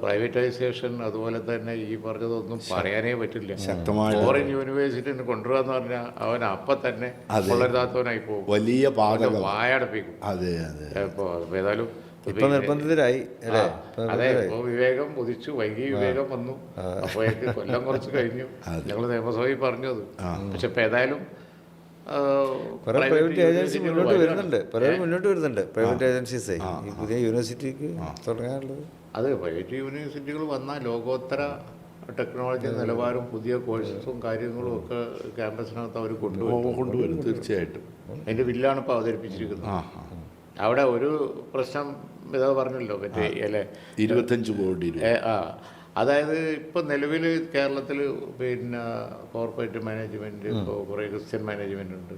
Privatisation അതുപോലെ തന്നെ ഈ പറഞ്ഞതൊന്നും പറയാനേ പറ്റില്ല. ശക്തമായിട്ട് ഫോറിൻ യൂണിവേഴ്സിറ്റിന് കൊണ്ടുവരാന്ന് പറഞ്ഞാൽ അവൻ അപ്പം തന്നെ അതെ. കൊള്ളരുതാത്തവനായി പോകും. വലിയ വായടപ്പിക്കും അതെ അതെ ഇപ്പോൾ ഏതായാലും ഇപ്പൊ നിർബന്ധിതരായി അതെ ഇപ്പൊ വിവേകം ഉദിച്ചു വൈകി വിവേകം വന്നു. അപ്പോഴേക്ക് കൊല്ലം കുറച്ച് കഴിഞ്ഞു. ഞങ്ങൾ നിയമസഭയിൽ പറഞ്ഞത് പക്ഷെ ഇപ്പൊ ഏതായാലും കുറെ പ്രൈവറ്റ് ഏജൻസി മുന്നോട്ട് വരുന്നുണ്ട്. പലരും മുന്നോട്ട് വരുന്നുണ്ട്. പ്രൈവറ്റ് ഏജൻസീസേ ഈ പുതിയ യൂണിവേഴ്സിറ്റിക്ക് തുടങ്ങാനുള്ളത്. അത് പ്രൈവറ്റ് യൂണിവേഴ്സിറ്റികൾ വന്നാൽ ലോകോത്തര ടെക്നോളജി നിലവാരം പുതിയ കോഴ്സസും കാര്യങ്ങളും ഒക്കെ ക്യാമ്പസിനകത്ത് അവർ കൊണ്ടുപോകും കൊണ്ടുവരും. തീർച്ചയായിട്ടും. അതിന്റെ ബില്ലാണ് ഇപ്പോൾ അവതരിപ്പിച്ചിരിക്കുന്നത്. അവിടെ ഒരു പ്രശ്നം ഇതാ പറഞ്ഞല്ലോ മറ്റേ അല്ലെ ഇരുപത്തഞ്ച് കോടി ആ അതായത് ഇപ്പം നിലവിൽ കേരളത്തിൽ പിന്നെ കോർപ്പറേറ്റ് മാനേജ്മെന്റ് ഇപ്പോൾ കുറേ ക്രിസ്ത്യൻ മാനേജ്മെന്റ് ഉണ്ട്.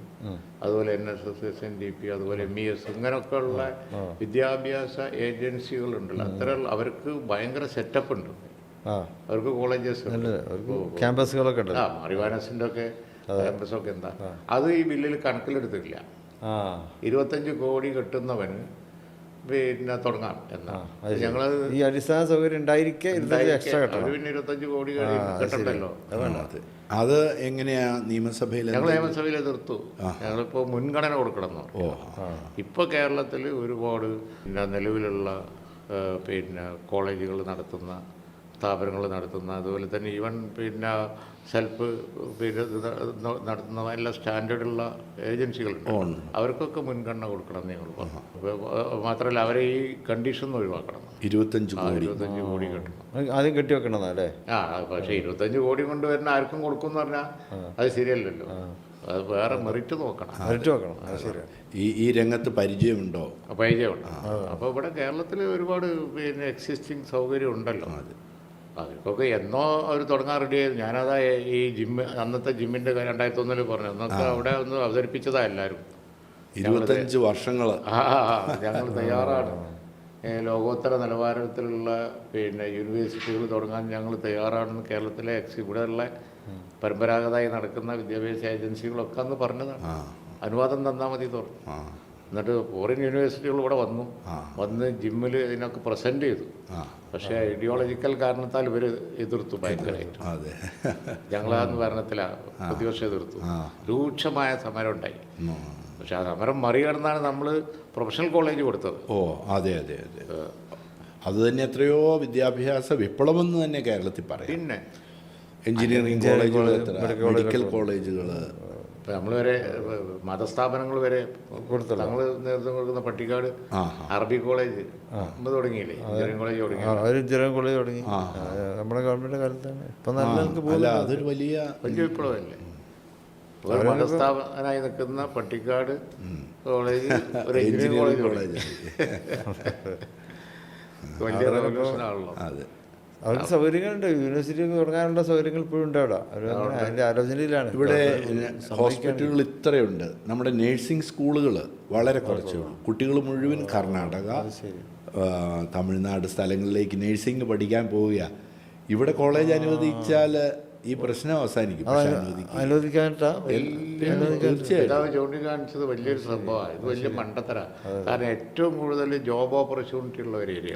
അതുപോലെ N S S S N D P അതുപോലെ എം ഇ എസ് ഇങ്ങനെയൊക്കെ ഉള്ള വിദ്യാഭ്യാസ ഏജൻസികളുണ്ടല്ലോ. അത്ര അവർക്ക് ഭയങ്കര സെറ്റപ്പ് ഉണ്ട്. അവർക്ക് കോളേജസ് ക്യാമ്പസുകളൊക്കെ ഉണ്ട്. ആ മറിവാനസിന്റെ ഒക്കെ ക്യാമ്പസൊക്കെ എന്താ അത് ഈ ബില്ലിൽ കണക്കിലെടുത്തില്ല ആ. ഇരുപത്തഞ്ച് കോടി കിട്ടുന്നവന് പിന്നെ തുടങ്ങാം എന്നാ. ഞങ്ങൾ ഈ അടിസ്ഥാന സൗകര്യം ഉണ്ടായിരിക്കെ ഇരുപത്തഞ്ച് എക്സ്ട്രാ കിട്ടണം പിന്നെ ഇരുപത്തഞ്ച് കോടി കിട്ടണ്ടല്ലോ. അതെ. അത് എങ്ങനെയാ നിയമസഭയിൽ ഞങ്ങൾ നിയമസഭയിൽ എതിർത്തു ഞങ്ങളിപ്പോൾ മുൻഗണന കൊടുക്കണം ഇപ്പൊ പറഞ്ഞു. ഓ. ഇപ്പോൾ കേരളത്തിൽ ഒരുപാട് നിലവിലുള്ള പിന്നെ കോളേജുകൾ നടത്തുന്ന സ്ഥാപനങ്ങൾ നടത്തുന്ന അതുപോലെ തന്നെ ഈവൻ പിന്നെ സെൽഫ് നടത്തുന്ന എല്ലാ സ്റ്റാൻഡേർഡുള്ള ഏജൻസികളുണ്ട്. അവർക്കൊക്കെ മുൻഗണന കൊടുക്കണം അപ്പോൾ മാത്രമല്ല അവരെ ഈ കണ്ടീഷൻ ഒഴിവാക്കണം. ഇരുപത്തഞ്ച് ഇരുപത്തഞ്ച് കോടി കിട്ടണം. ആദ്യം കെട്ടി വെക്കണം അല്ലേ? ആ പക്ഷേ ഇരുപത്തഞ്ച് കോടി കൊണ്ട് വരുന്ന ആർക്കും കൊടുക്കും എന്ന് പറഞ്ഞാൽ അത് ശരിയല്ലല്ലോ. അത് വേറെ മെറിറ്റ് നോക്കണം. മെറിറ്റ് നോക്കണം. അത് ഈ ഈ രംഗത്ത് പരിചയമുണ്ടോ? പരിചയമുണ്ട്. അപ്പോൾ ഇവിടെ കേരളത്തിൽ ഒരുപാട് പിന്നെ എക്സിസ്റ്റിംഗ് സൗകര്യം ഉണ്ടല്ലോ. അവർക്കൊക്കെ എന്നോ അവർ തുടങ്ങാൻ റെഡിയായത് ഞാനതാ ഈ ജിമ്മ് അന്നത്തെ ജിമ്മിന്റെ രണ്ടായിരത്തി ഒന്നിൽ പറഞ്ഞു അന്നൊക്കെ അവിടെ ഒന്ന് അവതരിപ്പിച്ചതാ എല്ലാവരും ഇരുപത്തഞ്ച് വർഷങ്ങൾ ആ ഞങ്ങൾ തയ്യാറാണ്. ലോകോത്തര നിലവാരത്തിലുള്ള പിന്നെ യൂണിവേഴ്സിറ്റികൾ തുടങ്ങാൻ ഞങ്ങൾ തയ്യാറാണെന്ന് കേരളത്തിലെ എക്സ് ഇവിടെയുള്ള പരമ്പരാഗതമായി നടക്കുന്ന വിദ്യാഭ്യാസ ഏജൻസികളൊക്കെ അന്ന് പറഞ്ഞതാണ്. അനുവാദം തന്നാൽ മതി തുറന്നു എന്നിട്ട് ഫോറിൻ യൂണിവേഴ്സിറ്റികൾ ഇവിടെ വന്നു. വന്ന് ജിമ്മിൽ ഇതിനൊക്കെ പ്രസന്റ് ചെയ്തു. പക്ഷേ ഐഡിയോളജിക്കൽ കാരണത്താൽ ഇവർ എതിർത്തു ഭയങ്കരമായിട്ട് ഞങ്ങളാന്ന് ഞങ്ങളന്ന് ഭരണത്തിലാണ് പ്രതിപക്ഷം എതിർത്തു. രൂക്ഷമായ സമരം ഉണ്ടായി പക്ഷെ ആ സമരം മറികടന്നാണ് നമ്മൾ പ്രൊഫഷണൽ കോളേജ് കൊടുത്തത്. ഓ അതെ അതെ അതെ. അത് തന്നെ എത്രയോ വിദ്യാഭ്യാസ വിപ്ലവം എന്ന് തന്നെ കേരളത്തിൽ പറയാം. പിന്നെ എഞ്ചിനീയറിംഗ് കോളേജുകൾ മെഡിക്കൽ കോളേജുകൾ ഇപ്പം നമ്മൾ വരെ മതസ്ഥാപനങ്ങൾ വരെ ഞങ്ങൾ നേതൃത്വം കൊടുക്കുന്ന പട്ടിക്കാട് അറബി കോളേജ് നമ്മൾ തുടങ്ങിയില്ലേ? എഞ്ചിനീയറിംഗ് കോളേജ് തുടങ്ങി. ആ, അവർ ചെറിയ കോളേജ് തുടങ്ങി. നമ്മുടെ ഗവൺമെന്റ് കാലത്താണ്. ഇപ്പൊ നല്ല അതൊരു വലിയ വലിയ വിപ്ലവമല്ലേ? ഒരു മതസ്ഥാപനായി നിൽക്കുന്ന പട്ടിക്കാട് കോളേജ് ഒരു എഞ്ചിനീയറിംഗ് കോളേജ്. വലിയ റെവല്യൂഷൻ ആണല്ലോ. അതെ. അവർക്ക് സൗകര്യങ്ങളുണ്ട്. യൂണിവേഴ്സിറ്റി തുടങ്ങാനുള്ള സൗകര്യങ്ങൾ ഇപ്പോഴും ഉണ്ട് അവിടെ. അതിന്റെ ആലോചനയിലാണ്. ഇവിടെ ഹോസ്പിറ്റലുകൾ ഇത്രയുണ്ട്. നമ്മുടെ നേഴ്സിംഗ് സ്കൂളുകൾ വളരെ കുറച്ചേ ഉള്ളൂ കുട്ടികൾ മുഴുവൻ കർണാടക തമിഴ്നാട് സ്ഥലങ്ങളിലേക്ക് നേഴ്സിംഗ് പഠിക്കാൻ പോവുക ഇവിടെ കോളേജ് അനുവദിച്ചാൽ ഈ പ്രശ്നം അവസാനിക്കും. പക്ഷെ അനുവദിക്കും. അനുവദിക്കാനിട്ടാ തീർച്ചയായും പിതാവ് ചൂണ്ടിക്കാണിച്ചത് വലിയൊരു സംഭവമാണ്. ഇത് വലിയ മണ്ടത്തര. കാരണം ഏറ്റവും കൂടുതൽ ജോബ് ഓപ്പർച്യൂണിറ്റി ഉള്ള ഒരു ഏരിയ.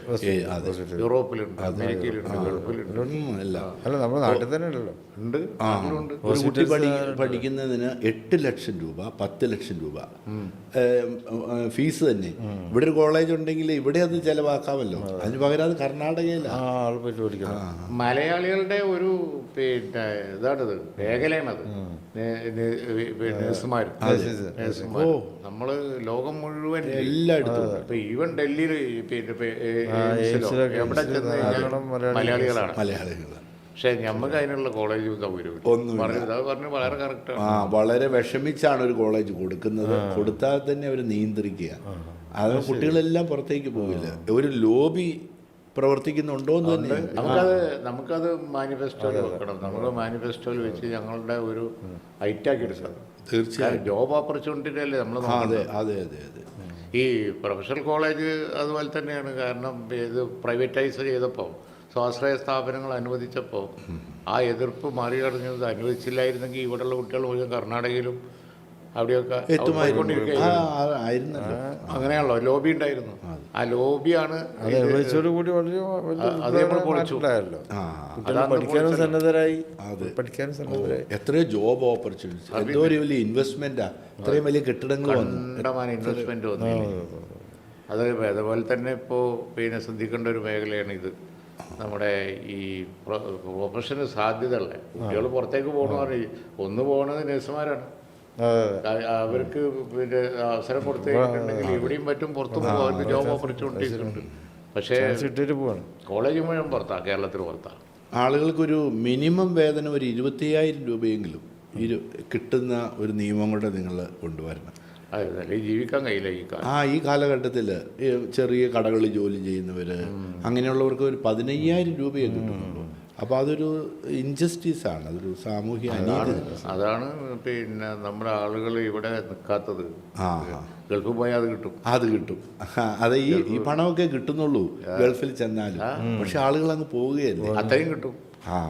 യൂറോപ്പിലുണ്ട് അമേരിക്കയിലുണ്ട് ഗൾഫിലുണ്ട്. അല്ല. നമ്മുടെ നാട്ടിൽ തന്നെ ഉണ്ടല്ലോ. ഉണ്ട് ഒരു കുട്ടി പഠിക്കുന്നതിന് എട്ട് ലക്ഷം രൂപ പത്ത് ലക്ഷം രൂപ. ഫീസ് തന്നെ. ഇവിടെ ഒരു കോളേജ് ഉണ്ടെങ്കിൽ ഇവിടെ അത് ചെലവാക്കാമല്ലോ. അതിന് പകരം അത് കർണാടകയിലാണ് മലയാളികളുടെ ഒരു പിന്നെ ഇതാണിത് മേഖലയാണത്. നേഴ്സുമാർ നേഴ്സുമാർ നമ്മൾ ലോകം മുഴുവൻ എല്ലായിടത്തും ഇപ്പൊ ഈവൻ ഡൽഹിയിൽ എവിടെ ചെന്ന് മലയാളികളാണ്. മലയാളികൾ. പക്ഷെ നമുക്ക് അതിനുള്ള കോളേജ് സൗകര്യം പറഞ്ഞ് വളരെ ആ വളരെ വിഷമിച്ചാണ് ഒരു കോളേജ് കൊടുക്കുന്നത്. കൊടുത്താൽ തന്നെ അവർ നിയന്ത്രിക്കുക. അത് കുട്ടികളെല്ലാം പുറത്തേക്ക് പോവില്ല. ഒരു ലോബി പ്രവർത്തിക്കുന്നുണ്ടോ എന്ന് തന്നെ നമുക്കത് നമുക്കത് മാനിഫെസ്റ്റോയിൽ വെക്കണം. നമ്മൾ മാനിഫെസ്റ്റോയിൽ വെച്ച് ഞങ്ങളുടെ ഒരു ഐറ്റാക്കി എടുക്കണം. തീർച്ചയായും. ജോബ് ഓപ്പർച്യൂണിറ്റി അല്ലേ നമ്മൾ അതെ അതെ അതെ അതെ. ഈ പ്രൊഫഷണൽ കോളേജ് അതുപോലെ തന്നെയാണ്. കാരണം ഇത് പ്രൈവറ്റൈസ് ചെയ്തപ്പോൾ സ്വാശ്രയ സ്ഥാപനങ്ങൾ അനുവദിച്ചപ്പോൾ ആ എതിർപ്പ് മറികടഞ്ഞത് അനുവദിച്ചില്ലായിരുന്നെങ്കിൽ ഇവിടെയുള്ള കുട്ടികൾ മുഴുവൻ കർണാടകയിലും അവിടെയൊക്കെ എത്തുമായിരുന്നു. അങ്ങനെയാണല്ലോ. ലോബി ഉണ്ടായിരുന്നു. ആ ലോബിയാണ് അത് കൂടി വളരെ വലിയ അത് നമ്മൾ പൊളിച്ചു. മാറ്റമുണ്ടായല്ലോ അതാണ് പഠിക്കാനും. സന്നദ്ധരായി. പഠിക്കാനും സന്നദ്ധരായി. എത്രയോ ജോബ് ഓപ്പർച്യൂണിറ്റി എന്തോ ഒരു വലിയ ഇൻവെസ്റ്റ്മെന്റാ ഇത്രയും വലിയ കെട്ടിടങ്ങൾ വന്നു. ഇൻവെസ്റ്റ്മെന്റ് വന്നില്ലേ അത് അതുപോലെ തന്നെ ഇപ്പോൾ പിന്നെ ശ്രദ്ധിക്കേണ്ട ഒരു മേഖലയാണ് ഇത്. നമ്മുടെ ഈ പ്രൊഫഷന് സാധ്യതയുള്ള കുട്ടികൾ പുറത്തേക്ക് പോകണമെന്ന് ഒന്ന് പോകണത് നഴ്സുമാരാണ്. അവർക്ക് പിന്നെ അവസരം കൊടുത്തു കഴിഞ്ഞിട്ടുണ്ടെങ്കിൽ ഇവിടെയും പറ്റും പുറത്തു പോകും. അവർക്ക് ജോബ് ഓപ്പർച്യൂണിറ്റീസ് ഉണ്ട് പക്ഷേ കോളേജ് മുഴുവൻ പുറത്താണ് കേരളത്തിൽ പുറത്താണ് ആളുകൾക്കൊരു മിനിമം വേതനം ഒരു ഇരുപത്തിയ്യായിരം രൂപയെങ്കിലും ഇരു കിട്ടുന്ന ഒരു നിയമം കൂടെ നിങ്ങൾ കൊണ്ടുവരണം. ജീവിക്കാൻ കഴിയില്ല ഈ കാലം. ആ ഈ കാലഘട്ടത്തിൽ ചെറിയ കടകളിൽ ജോലി ചെയ്യുന്നവർ അങ്ങനെയുള്ളവർക്ക് ഒരു പതിനയ്യായിരം രൂപയെ കിട്ടുന്നുള്ളൂ. അപ്പോൾ അതൊരു ഇൻജസ്റ്റിസ് ആണ്. അതൊരു സാമൂഹ്യ അനീതി. അതാണ് പിന്നെ നമ്മുടെ ആളുകൾ ഇവിടെ നിൽക്കാത്തത് ആ ഗൾഫ് ഗൾഫിൽ പോയാൽ അത് കിട്ടും. അത് കിട്ടും. അതെ ഈ ഈ പണമൊക്കെ കിട്ടുന്നുള്ളൂ ഗൾഫിൽ ചെന്നാലും. പക്ഷെ ആളുകൾ അങ്ങ് പോവുകയല്ലേ അത്രയും കിട്ടും.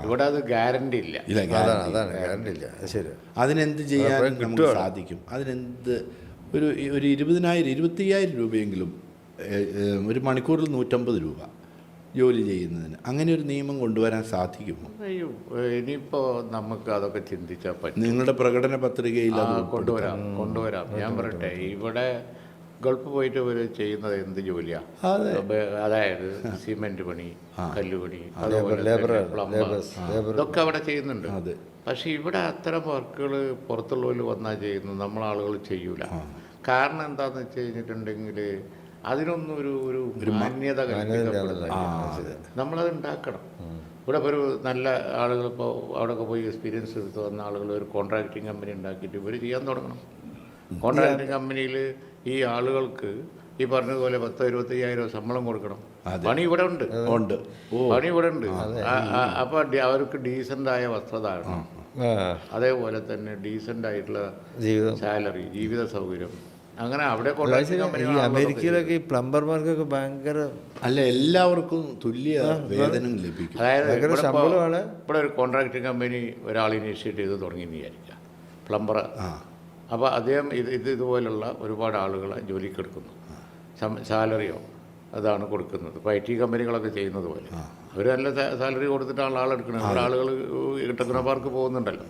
ഇവിടെ അത് ഗ്യാരണ്ടി ഇല്ല. ഇല്ല അതാണ് അതാണ് ഗ്യാരണ്ടി ഇല്ല. ശരി അതിനെന്ത് ചെയ്യാൻ നമുക്ക് സാധിക്കും? അതിനെന്ത് ഒരു ഒരു ഇരുപതിനായിരം ഇരുപത്തിയ്യായിരം രൂപയെങ്കിലും ഒരു മണിക്കൂറിൽ നൂറ്റമ്പത് രൂപ. ജോലി ചെയ്യുന്നതിന്. അങ്ങനെ ഒരു നിയമം കൊണ്ടുവരാൻ സാധിക്കുമോ? അയ്യോ ഇനിയിപ്പോ നമുക്ക് അതൊക്കെ ചിന്തിച്ചാൽ പറ്റും. നിങ്ങളുടെ പ്രകടന പത്രികയിൽ കൊണ്ടുവരാം കൊണ്ടുവരാം. ഞാൻ പറയട്ടെ ഇവിടെ ഗൾഫ് പോയിട്ട് ഇവർ ചെയ്യുന്നത് എന്ത് ജോലിയാ? അതെ. അതായത് സിമെന്റ് പണി കല്ലുപണി ഇതൊക്കെ അവിടെ ചെയ്യുന്നുണ്ട്. പക്ഷെ ഇവിടെ അത്തരം വർക്കുകൾ പുറത്തുള്ളവർ വന്നാൽ ചെയ്യുന്നു നമ്മളാളുകൾ ചെയ്യൂല. കാരണം എന്താന്ന് വെച്ച് കഴിഞ്ഞിട്ടുണ്ടെങ്കിൽ അതിനൊന്നും ഒരു ഒരു മാന്യത നമ്മളത് ഉണ്ടാക്കണം ഇവിടെ ഇപ്പോൾ ഒരു നല്ല ആളുകൾ ഇപ്പോൾ അവിടെയൊക്കെ പോയി എക്സ്പീരിയൻസ് എടുത്ത് വന്ന ആളുകൾ ഒരു കോൺട്രാക്ടിങ് കമ്പനി ഉണ്ടാക്കിയിട്ട് ഇവർ ചെയ്യാൻ തുടങ്ങണം. കോൺട്രാക്ടിങ് കമ്പനിയിൽ ഈ ആളുകൾക്ക് ഈ പറഞ്ഞതുപോലെ പത്തോ ഇരുപത്തയ്യായിരം ശമ്പളം കൊടുക്കണം. പണി ഇവിടെ ഉണ്ട്. ഉണ്ട്. ഓ. പണി ഇവിടെ ഉണ്ട്. അപ്പോൾ അവർക്ക് ഡീസന്റ് ആയ വസ്ത്രധാരണം അതേപോലെ തന്നെ ഡീസന്റ് ആയിട്ടുള്ള സാലറി ജീവിത സൗകര്യം. അങ്ങനെ അവിടെ ഈ അമേരിക്കയിലൊക്കെ ഈ പ്ലംബർമാർക്കൊക്കെ ഭയങ്കര അല്ല എല്ലാവർക്കും തുല്യ വേതനം ലഭിക്കും. അതായത് ശമ്പളമാണ്. ഇവിടെ ഒരു കോൺട്രാക്ടിങ് കമ്പനി ഒരാൾ ഇനീഷ്യേറ്റ് ചെയ്ത് തുടങ്ങി എന്ന് വിചാരിക്കുക പ്ലംബർ ആ. അപ്പോൾ അദ്ദേഹം ഇത് ഇത് ഇതുപോലുള്ള ഒരുപാട് ആളുകളെ ജോലിക്ക് എടുക്കുന്നു. സാലറിയോ അതാണ് കൊടുക്കുന്നത്. ഇപ്പോൾ ഐ ടി കമ്പനികളൊക്കെ ചെയ്യുന്നത് പോലെ. അവർ നല്ല സാലറി കൊടുത്തിട്ടാണ് ആളെടുക്കുന്നത് ആളുകൾ ആളുകൾ പാർക്ക് പോകുന്നുണ്ടല്ലോ.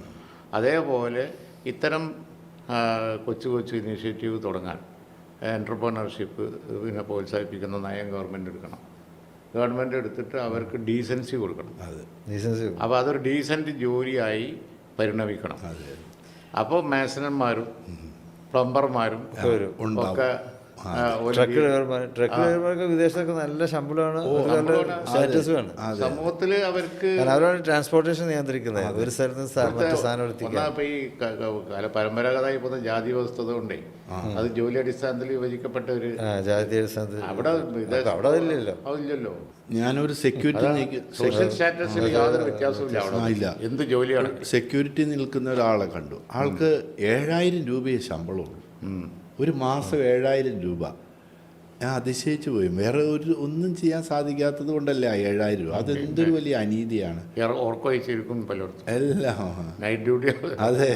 അതേപോലെ ഇത്തരം കൊച്ചു കൊച്ചു ഇനീഷ്യേറ്റീവ് തുടങ്ങാൻ. എന്റർപ്രണർഷിപ്പ് പിന്നെ പ്രോത്സാഹിപ്പിക്കുന്ന നയം ഗവൺമെന്റ് എടുക്കണം. ഗവൺമെന്റ് എടുത്തിട്ട് അവർക്ക് ഡീസൻസി കൊടുക്കണം. ഡീസൻസി അപ്പോൾ അതൊരു ഡീസന്റ് ജോലിയായി പരിണമിക്കണം. അപ്പോൾ മേസനന്മാരും പ്ലംബർമാരും. ഒക്കെ ട്രക്ക് ഡ്രൈവർമാർ ട്രക്ക് ഡ്രൈവർമാർക്ക് വിദേശത്തൊക്കെ നല്ല ശമ്പളമാണ്. ഒരു സ്റ്റാറ്റസ് വേണം. സമൂഹത്തിൽ അവർക്ക് അവരാണ് ട്രാൻസ്പോർട്ടേഷൻ നിയന്ത്രിക്കുന്നത്. ഒരു സ്ഥലത്ത് മറ്റു സാധനം എത്തിക്കാൻ ഒന്നാ ഇപ്പൊ ഈ ക- ക- കാല പരമ്പരാഗതമായി പോകുന്ന ജാതി വ്യവസ്ഥത കൊണ്ടേ അത് ജോലി അടിസ്ഥാനത്തിൽ വിഭജിക്കപ്പെട്ട ഒരു ജാതി അടിസ്ഥാനത്തിൽ. അവിടെ അവിടെ അതില്ലല്ലോ അതില്ലല്ലോ ഞാനൊരു സെക്യൂരിറ്റി സോഷ്യൽ സ്റ്റാറ്റസിൽ യാതൊരു വ്യത്യാസവും ഇല്ല. എന്ത് ജോലിയാണ്? സെക്യൂരിറ്റി നിൽക്കുന്ന ഒരാളെ കണ്ടു. ആൾക്ക് ഏഴായിരം രൂപയെ ശമ്പളമുള്ളൂ. ഒരു മാസം ഏഴായിരം രൂപ. ഞാൻ അതിശയിച്ചു പോയി. വേറെ ഒരു ഒന്നും ചെയ്യാൻ സാധിക്കാത്തത് കൊണ്ടല്ല ഏഴായിരം രൂപ? അതെന്തൊരു വലിയ അനീതിയാണ്. ഓർക്കോ പലയിടത്തും. എല്ലാം. നൈറ്റ് ഡ്യൂട്ടി അതെ.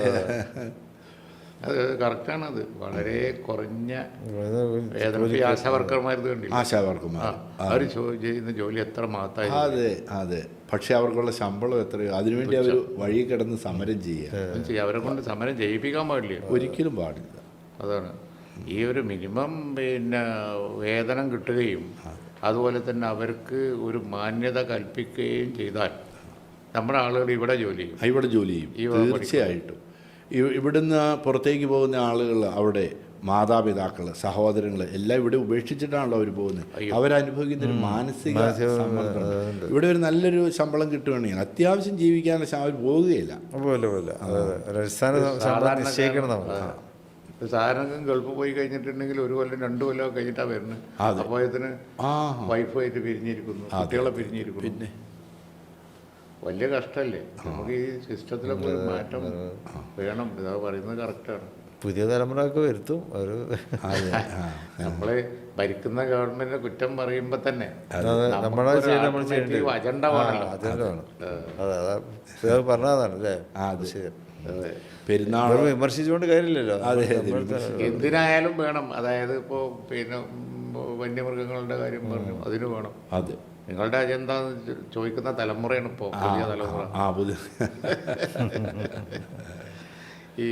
അത് കറക്റ്റാണത് വളരെ കുറഞ്ഞ വേതനം ഇപ്പൊ ഈ ആശാ വർക്കർമാരത് കണ്ടില്ല ആശാവർക്കുമാർ അവർ ചെയ്യുന്ന ജോലി എത്ര മാത്രമായി? അതെ അതെ. പക്ഷെ അവർക്കുള്ള ശമ്പളം എത്രയോ? അതിനുവേണ്ടി അവർ വഴി കിടന്ന് സമരം ചെയ്യുക അവരെ കൊണ്ട് സമരം ചെയ്യിപ്പിക്കാൻ പാടില്ല. ഒരിക്കലും പാടില്ല. അതാണ്. ഈ ഒരു മിനിമം പിന്നെ വേതനം കിട്ടുകയും അതുപോലെ തന്നെ അവർക്ക് ഒരു മാന്യത കൽപ്പിക്കുകയും ചെയ്താൽ നമ്മുടെ ആളുകൾ ഇവിടെ ജോലി ചെയ്യും. ഇവിടെ ജോലി ചെയ്യും. തീർച്ചയായിട്ടും. ഇവിടുന്ന് പുറത്തേക്ക് പോകുന്ന ആളുകൾ അവിടെ മാതാപിതാക്കൾ സഹോദരങ്ങൾ എല്ലാം ഇവിടെ ഉപേക്ഷിച്ചിട്ടാണല്ലോ അവർ പോകുന്നത്. അവരനുഭവിക്കുന്ന ഒരു മാനസിക സമ്മർദ്ദം. ഇവിടെ ഒരു നല്ലൊരു ശമ്പളം കിട്ടുകയാണെങ്കിൽ അത്യാവശ്യം ജീവിക്കാനുള്ള അവർ പോവുകയില്ല അടിസ്ഥാന നിശ്ചയിക്കണം സാധാരണ ഗൾഫ് പോയി കഴിഞ്ഞിട്ടുണ്ടെങ്കിൽ ഒരു കൊല്ലം രണ്ട് കൊല്ലം കഴിഞ്ഞിട്ടാ വരുന്നത്. അപ്പോഴത്തിന് വൈഫായിട്ട് പിരിഞ്ഞിരിക്കുന്നു കുട്ടികളെ പിരിഞ്ഞിരിക്കുന്നു. പിന്നെ? വലിയ കഷ്ടല്ലേ? നമുക്ക് ഈ സിസ്റ്റത്തിലൊക്കെ ഒരു മാറ്റം വേണം. ഇതാ പറയുന്നത് കറക്റ്റാണ് പുതിയ തലമുറയൊക്കെ വരുത്തും. ഒരു നമ്മൾ ഭരിക്കുന്ന ഗവൺമെന്റിനെ കുറ്റം പറയുമ്പോ തന്നെ. അജണ്ട വേണല്ലോ. അതെന്താണ് അതെ പറഞ്ഞതാണ് അല്ലേ? ആ, അത്. ശരി. പെരുന്നാൾ വിമർശിച്ചുകൊണ്ട് കാര്യമില്ലല്ലോ. അതെ, എന്തിനായാലും വേണം. അതായത് ഇപ്പോൾ പിന്നെ വന്യമൃഗങ്ങളുടെ കാര്യം പറഞ്ഞു. അതിന് വേണം. അതെ. നിങ്ങളുടെ അജണ്ട ചോദിക്കുന്ന തലമുറയാണ് ഇപ്പോൾ പുതിയ തലമുറ. ആ പുതിയ ഈ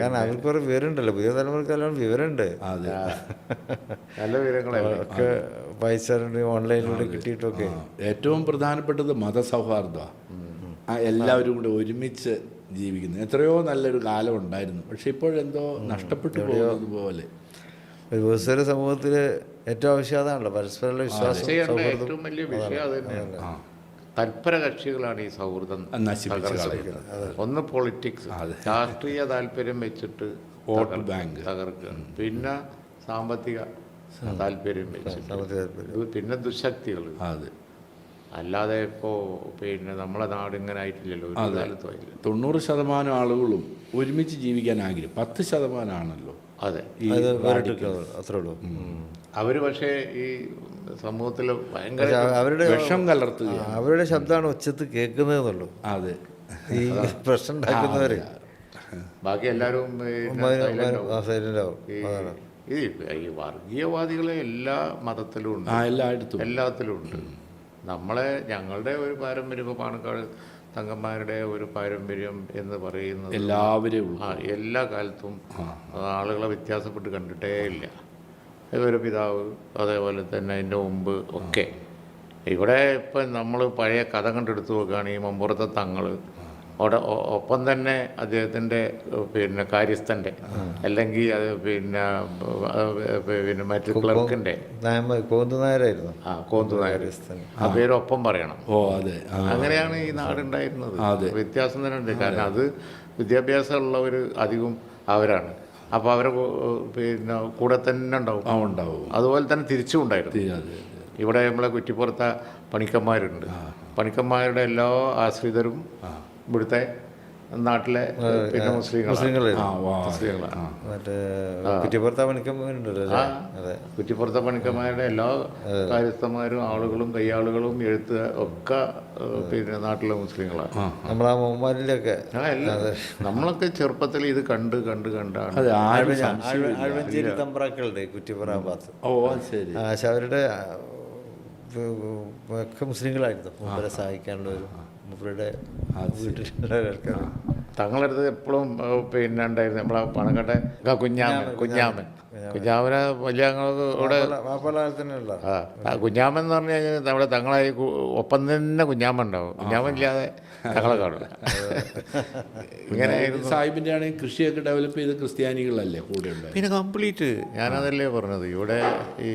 കാരണം അവർക്ക് കുറേ വിവരമുണ്ടല്ലോ. പുതിയ തലമുറയ്ക്ക് എല്ലാം വിവരമുണ്ട്. അതെ. നല്ല വിവരങ്ങളൊക്കെ ഒക്കെ വായിച്ചാലുണ്ട് ഓൺലൈനിലൂടെ കിട്ടിയിട്ടൊക്കെ. ഏറ്റവും പ്രധാനപ്പെട്ടത് മതസൗഹാർദ്ദമാണ് ആ എല്ലാവരും കൂടെ ഒരുമിച്ച് ജീവിക്കുന്നു. എത്രയോ നല്ലൊരു കാലം ഉണ്ടായിരുന്നു. പക്ഷെ ഇപ്പോഴെന്തോ നഷ്ടപ്പെട്ടു പോകുന്നത് പോലെ. ഒരു ബഹുസ്വര സമൂഹത്തിൽ ഏറ്റവും ആവശ്യം അതാണല്ലോ പരസ്പരമുള്ള വിശ്വാസം ഏറ്റവും വലിയ വിഷയം അത് തന്നെയാണ്. തൽപര കക്ഷികളാണ് ഈ സൗഹൃദം. ഒന്ന് പൊളിറ്റിക്സ് രാഷ്ട്രീയ താല്പര്യം വെച്ചിട്ട് വോട്ട് ബാങ്ക്. തകർക്കുക. പിന്നെ സാമ്പത്തിക താല്പര്യം വെച്ചിട്ട് പിന്നെ ദുശക്തികൾ. അതെ. അല്ലാതെ ഇപ്പോൾ പിന്നെ നമ്മളെ നാട് ഇങ്ങനെ ആയിട്ടില്ലല്ലോ ഒരു കാലത്തും ആയില്ല തൊണ്ണൂറ് ശതമാനം ആളുകളും ഒരുമിച്ച് ജീവിക്കാൻ ആഗ്രഹം പത്ത് ശതമാനമാണല്ലോ അതെ. അത്രേ ഉള്ളൂ. അവർ പക്ഷേ ഈ സമൂഹത്തിൽ ഭയങ്കര അവരുടെ വിഷം കലർത്തുക അവരുടെ ശബ്ദമാണ് ഉച്ചത്ത് കേൾക്കുന്നതെന്നുള്ളൂ. അതെ. ഈ പ്രശ്നം ഉണ്ടാക്കുന്നവരെ. ബാക്കി എല്ലാവരും ഈ വർഗീയവാദികളെ എല്ലാ മതത്തിലും ഉണ്ട്. എല്ലായിടത്തും എല്ലാത്തിലും ഉണ്ട്. നമ്മളെ ഞങ്ങളുടെ ഒരു പാരമ്പര്യം ഇപ്പോൾ പാണക്കാട് തങ്കന്മാരുടെ ഒരു പാരമ്പര്യം എന്ന് പറയുന്നത് എല്ലാവരും ആ എല്ലാ കാലത്തും ആളുകളെ വ്യത്യാസപ്പെട്ട് കണ്ടിട്ടേ ഇല്ല. ഇതൊരു പിതാവ് അതേപോലെ തന്നെ അതിന്റെ മുമ്പ് ഒക്കെ. ഇവിടെ ഇപ്പം നമ്മൾ പഴയ കഥ കണ്ടെടുത്ത് നോക്കുകയാണെങ്കിൽ ഈ മമ്പുറത്തെ തങ്ങൾ ഒപ്പം തന്നെ അദ്ദേഹത്തിന്റെ പിന്നെ കാര്യസ്ഥന്റെ അല്ലെങ്കിൽ അത് പിന്നെ പിന്നെ മറ്റു ക്ലർക്കിന്റെ. കോന്തുനായരായിരുന്നു കോന്തു ആ കോന്തുനായർ ആ പേര് ഒപ്പം പറയണം. ഓ അതെ. അങ്ങനെയാണ് ഈ നാടുണ്ടായിരുന്നത്. അതെ. വ്യത്യാസം തന്നെ ഉണ്ട് കാരണം അത്. വിദ്യാഭ്യാസമുള്ളവർ അധികം അവരാണ്. അപ്പോൾ അവരെ പിന്നെ കൂടെ തന്നെ ഉണ്ടാവും. ആ ഉണ്ടാവും. അതുപോലെ തന്നെ തിരിച്ചും ഉണ്ടായിരുന്നു. ഇവിടെ നമ്മളെ കുറ്റിപ്പുറത്ത പണിക്കന്മാരുണ്ട്. പണിക്കന്മാരുടെ എല്ലാ ആശ്രിതരും ഇവിടുത്തെ നാട്ടിലെ പിന്നെ മുസ്ലിങ്ങളാണ്. കുറ്റിപ്പുറത്ത പണിക്കന്മാരുടെ എല്ലാ കാര്യസ്ഥന്മാരും ആളുകളും കൈയാളുകളും എഴുത്ത് ഒക്കെ പിന്നെ നാട്ടിലെ മുസ്ലിങ്ങളാണ്. നമ്മളാ മുഹമ്മദിലൊക്കെ നമ്മളൊക്കെ ചെറുപ്പത്തിൽ ഇത് കണ്ട് കണ്ട് കണ്ടാണ്. സംശയം- തമ്പ്രാക്കളുടെ കുറ്റിപ്പുറ ഭാഗത്ത്. ഓ ശരി. അവരുടെ ഒക്കെ മുസ്ലിങ്ങളായിരുന്നു. മൂപ്പരെ സഹായിക്കാനുള്ള ഒരു മൂപ്പരുടെ വീട്ടിലുള്ള ആൾക്കാർ തങ്ങളടുത്ത് എപ്പോഴും പിന്നെ ഉണ്ടായിരുന്നു. നമ്മളെ പണക്കട്ടെ കുഞ്ഞാമൻ കുഞ്ഞാമൻ കുഞ്ഞാമന വലിയ ഞങ്ങളോട് മാപ്പള തന്നെയുള്ള ആ ആ കുഞ്ഞാമൻ എന്ന് പറഞ്ഞു കഴിഞ്ഞാൽ നമ്മുടെ തങ്ങളായി കു- ഒപ്പം തന്നെ കുഞ്ഞാമൻ ഉണ്ടാവും. കുഞ്ഞാമൻ ഇല്ലാതെ തങ്ങളെ കാണും ഇങ്ങനെ സാഹിബിന്റെ ആണെങ്കിൽ കൃഷിയൊക്കെ ഡെവലപ്പ് ചെയ്ത് ക്രിസ്ത്യാനികളല്ലേ കൂടെ പിന്നെ കംപ്ലീറ്റ് ഞാനതല്ലേ പറഞ്ഞത്. ഇവിടെ ഈ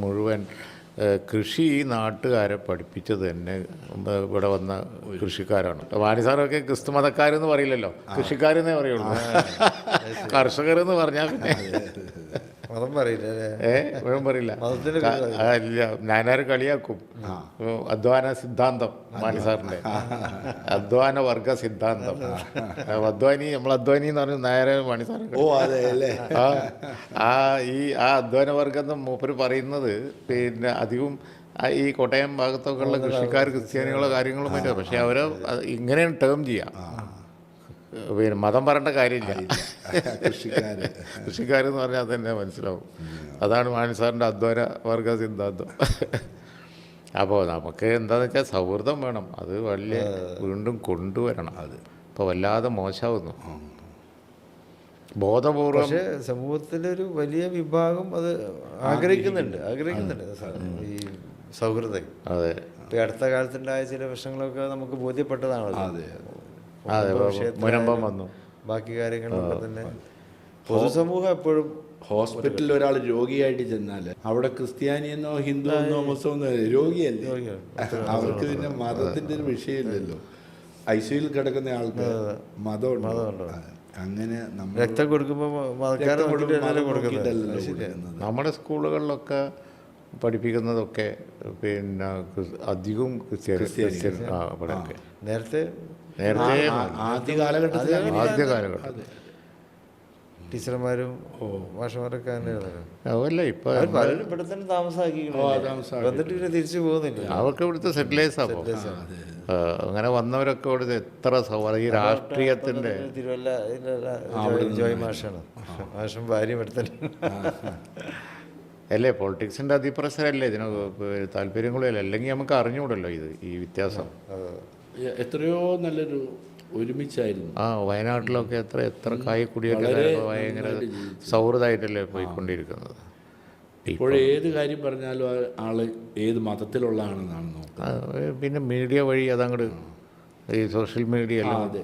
മുഴുവൻ കൃഷി ഈ നാട്ടുകാരെ പഠിപ്പിച്ചത് തന്നെ ഇവിടെ വന്ന കൃഷിക്കാരാണ്. വാണി സാറൊക്കെ ക്രിസ്തു മതക്കാരെന്ന് പറയില്ലല്ലോ. കൃഷിക്കാരെന്നേ പറയുള്ളൂ. കർഷകരെന്ന് പറഞ്ഞാൽ പിന്നെ മതം പറയില്ല ഏ പറയില്ല. അല്ല ഇല്ല ഞാനാരും കളിയാക്കും? അധ്വാന സിദ്ധാന്തം മാണി സാറിന്റെ. അധ്വാന വർഗ സിദ്ധാന്തം. അധ്വാനി നമ്മൾ അധ്വാനി എന്ന് പറഞ്ഞ നായരെ മാണി സാർ ഓ അതെ അല്ലേ? ആ ഈ ആ അധ്വാന വർഗം എന്ന് മൂപ്പര് പറയുന്നത് പിന്നെ അധികവും ഈ കോട്ടയം ഭാഗത്തൊക്കെയുള്ള കൃഷിക്കാർ ക്രിസ്ത്യാനികളോ കാര്യങ്ങളും പറ്റും പക്ഷെ അവരെ ഇങ്ങനെ ഇങ്ങനെയാണ് ടേം ചെയ്യാം. പിന്നെ മതം പറയേണ്ട കാര്യമില്ല. കൃഷിക്കാർ കൃഷിക്കാരെന്ന് പറഞ്ഞാൽ തന്നെ മനസ്സിലാവും. അതാണ് മാണി സാറിന്റെ അധ്വാന വർഗ സിദ്ധാന്തം. അപ്പോൾ നമുക്ക് എന്താണെന്ന് വെച്ചാൽ സൗഹൃദം വേണം. അത് വലിയ വീണ്ടും കൊണ്ടുവരണം അത്. ഇപ്പോൾ വല്ലാതെ മോശമാവുന്നു. ബോധപൂർവം പക്ഷേ സമൂഹത്തിലൊരു വലിയ വിഭാഗം അത് ആഗ്രഹിക്കുന്നുണ്ട്. ആഗ്രഹിക്കുന്നുണ്ട്. ഈ സൗഹൃദം. അതെ. ഇപ്പം ഈ അടുത്ത കാലത്തുണ്ടായ ചില പ്രശ്നങ്ങളൊക്കെ നമുക്ക് ബോധ്യപ്പെട്ടതാണല്ലോ. ഇപ്പൊ വന്നു. ബാക്കി കാര്യങ്ങളൊക്കെ തന്നെ പൊതുസമൂഹം എപ്പോഴും ഹോസ്പിറ്റലിൽ ഒരാൾ രോഗിയായിട്ട് ചെന്നാൽ അവിടെ ക്രിസ്ത്യാനി എന്നോ ഹിന്ദു എന്നോ മുസ്ലിം എന്നോ രോഗിയല്ലേ അവർക്ക് പിന്നെ മതത്തിന്റെ ഒരു വിഷയമില്ലല്ലോ. ഐ സിയിൽ കിടക്കുന്ന ആൾക്ക് മതമുണ്ട്? അങ്ങനെ നമ്മൾ രക്തം കൊടുക്കുമ്പോൾ മതം. നമ്മുടെ സ്കൂളുകളിലൊക്കെ പഠിപ്പിക്കുന്നതൊക്കെ പിന്നെ അധികവും ക്രിസ്ത്യ ക്രിസ്ത്യൻ ആ ഇവിടെയൊക്കെ നേരത്തെ നേരത്തെ ആദ്യ കാലഘട്ടത്തിൽ ആദ്യ കാലഘട്ടം ടീച്ചർമാരും മാഷന്മാരൊക്കെ അതല്ല ഇപ്പൊ പലരും ഇവിടെ തന്നെ താമസമാക്കിയിട്ടുണ്ട് വന്നിട്ട് പിന്നെ തിരിച്ചു പോകുന്നില്ല. അവർക്ക് ഇവിടുത്തെ സെറ്റിലേഴ്സ് അപ്പോൾ അങ്ങനെ വന്നവരൊക്കെ ഇവിടുത്തെ എത്ര ഈ രാഷ്ട്രീയത്തിന്റെ തിരുവല്ല ജോയ്- ജോയ് മാഷാണ്. മാഷും ഭാര്യയും ഇവിടെ തന്നെ. അല്ലേ പൊളിറ്റിക്സിന്റെ അതിപ്രസരല്ലേ? ഇതിന് താല്പര്യങ്ങളില്ല അല്ലെങ്കിൽ നമുക്ക് അറിഞ്ഞുകൂടല്ലോ ഇത് ഈ വ്യത്യാസം. എത്രയോ നല്ലൊരു ഒരുമിച്ചായിരുന്നു. ആ വയനാട്ടിലൊക്കെ എത്ര എത്ര കായക്കുടിയൊക്കെ കുടിയൊക്കെ ഭയങ്കര. സൗഹൃദമായിട്ടല്ലേ പോയിക്കൊണ്ടിരിക്കുന്നത്? ഇപ്പോൾ ഏത് കാര്യം പറഞ്ഞാലും ആൾ ഏത് മതത്തിലുള്ള ആണെന്നാണ് നോക്കുന്നത്. പിന്നെ മീഡിയ വഴി അതങ്ങോട്ട് ഈ സോഷ്യൽ മീഡിയ എല്ലാം അതെ.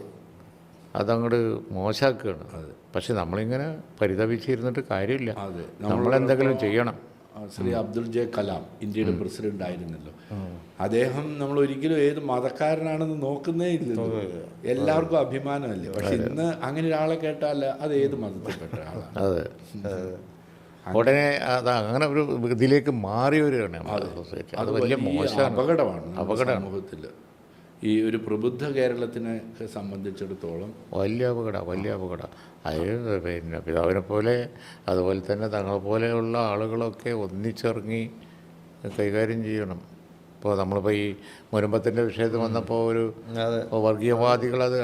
അതങ്ങോട്ട് മോശമാക്കുകയാണ് അത്. പക്ഷെ നമ്മളിങ്ങനെ പരിതപിച്ചിരുന്നിട്ട് കാര്യമില്ല. അതെ. നമ്മളെന്തെങ്കിലും ചെയ്യണം. ശ്രീ അബ്ദുൽ ജെ കലാം ഇന്ത്യയുടെ പ്രസിഡന്റ് ആയിരുന്നല്ലോ അദ്ദേഹം നമ്മൾ ഒരിക്കലും ഏത് മതക്കാരനാണെന്ന് നോക്കുന്നേ ഇല്ല എല്ലാവർക്കും അഭിമാനമല്ലേ? പക്ഷെ ഇന്ന് അങ്ങനെ ഒരാളെ കേട്ടാൽ അത് ഏത് മതത്തിൽപ്പെട്ട ആളാണ്? അതെ. ഉടനെ അത് അങ്ങനെ ഒരു ഇതിലേക്ക് മാറി വരികയാണ് സൊസൈറ്റി അത് വലിയ മോശം അപകടമാണ് അപകടമാണ്. സമൂഹത്തിൽ ഈ ഒരു പ്രബുദ്ധ കേരളത്തിനെ സംബന്ധിച്ചിടത്തോളം വലിയ അപകട വലിയ അപകട. അത് പിന്നെ പിതാവിനെ പോലെ അതുപോലെ തന്നെ തങ്ങളെ പോലെയുള്ള ആളുകളൊക്കെ ഒന്നിച്ചിറങ്ങി കൈകാര്യം ചെയ്യണം. ഇപ്പോൾ നമ്മളിപ്പോൾ ഈ മുരമ്പത്തിന്റെ വിഷയത്തിൽ വന്നപ്പോൾ ഒരു വർഗീയവാദികൾ അത്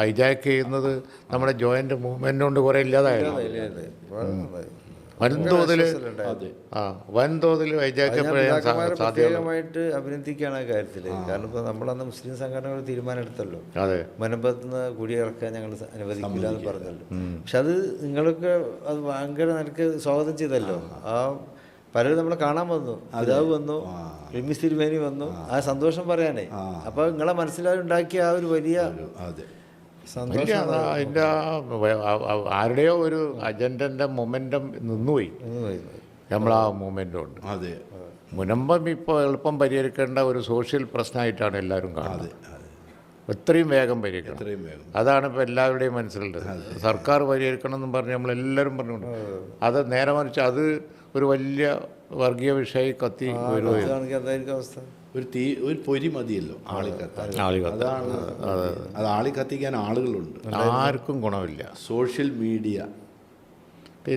ഹൈജാക്ക് ചെയ്യുന്നത് നമ്മുടെ ജോയിന്റ് മൂവ്മെന്റ് കൊണ്ട് കുറേ ഇല്ലാതായിരുന്നു വൻതോതിൽ അതെ. ആ വൻതോതിൽ പ്രത്യേകമായിട്ട് അഭിനന്ദിക്കുകയാണ് ആ കാര്യത്തിൽ. കാരണം ഇപ്പോൾ നമ്മളന്ന് മുസ്ലിം സംഘടനകൾ തീരുമാനം എടുത്തല്ലോ അതെ മനമ്പത്ത് നിന്ന് കുടിയിറക്കാൻ ഞങ്ങൾ അനുവദിക്കില്ല എന്ന് പറഞ്ഞല്ലോ. പക്ഷെ അത് നിങ്ങളൊക്കെ അത് ഭയങ്കര നിനക്ക് സ്വാഗതം ചെയ്തല്ലോ. ആ. പലരും നമ്മളെ കാണാൻ വന്നു. പിതാവ് വന്നു. ക്ലിമിസ് തിരുമേനി വന്നു. ആ. സന്തോഷം പറയാനേ. അപ്പൊ നിങ്ങളെ മനസ്സിലുണ്ടാക്കിയ ആ ഒരു വലിയ അതെ. സന്തോഷം അതിന്റെ ആരുടെയോ ഒരു അജണ്ടന്റെ മൊമെന്റം നിന്നുപോയി. നമ്മളാ. നമ്മൾ ആ മൂമെന്റും ഉണ്ട്. അതെ. മുനമ്പം ഇപ്പോൾ എളുപ്പം പരിഹരിക്കേണ്ട ഒരു സോഷ്യൽ പ്രശ്നമായിട്ടാണ് എല്ലാവരും കാണുന്നത്. എത്രയും വേഗം പരിഹരിക്കണം. എത്രയും വേഗം. അതാണ് ഇപ്പോൾ എല്ലാവരുടെയും മനസ്സിലുള്ളത്. സർക്കാർ പരിഹരിക്കണം എന്നും പറഞ്ഞ് നമ്മളെല്ലാവരും പറഞ്ഞുകൊണ്ട്. അത്. നേരെ മറിച്ച് അത് ഒരു വലിയ വർഗീയ വിഷയം കത്തി എന്തായിരിക്കും അവസ്ഥ? ഒരു തീ ഒരു പൊരി മതിയല്ലോ ആളി കത്താൻ അതാണ് അത് ആളി കത്തിക്കാൻ ആളുകളുണ്ട്. ആർക്കും ഗുണമില്ല. Social media.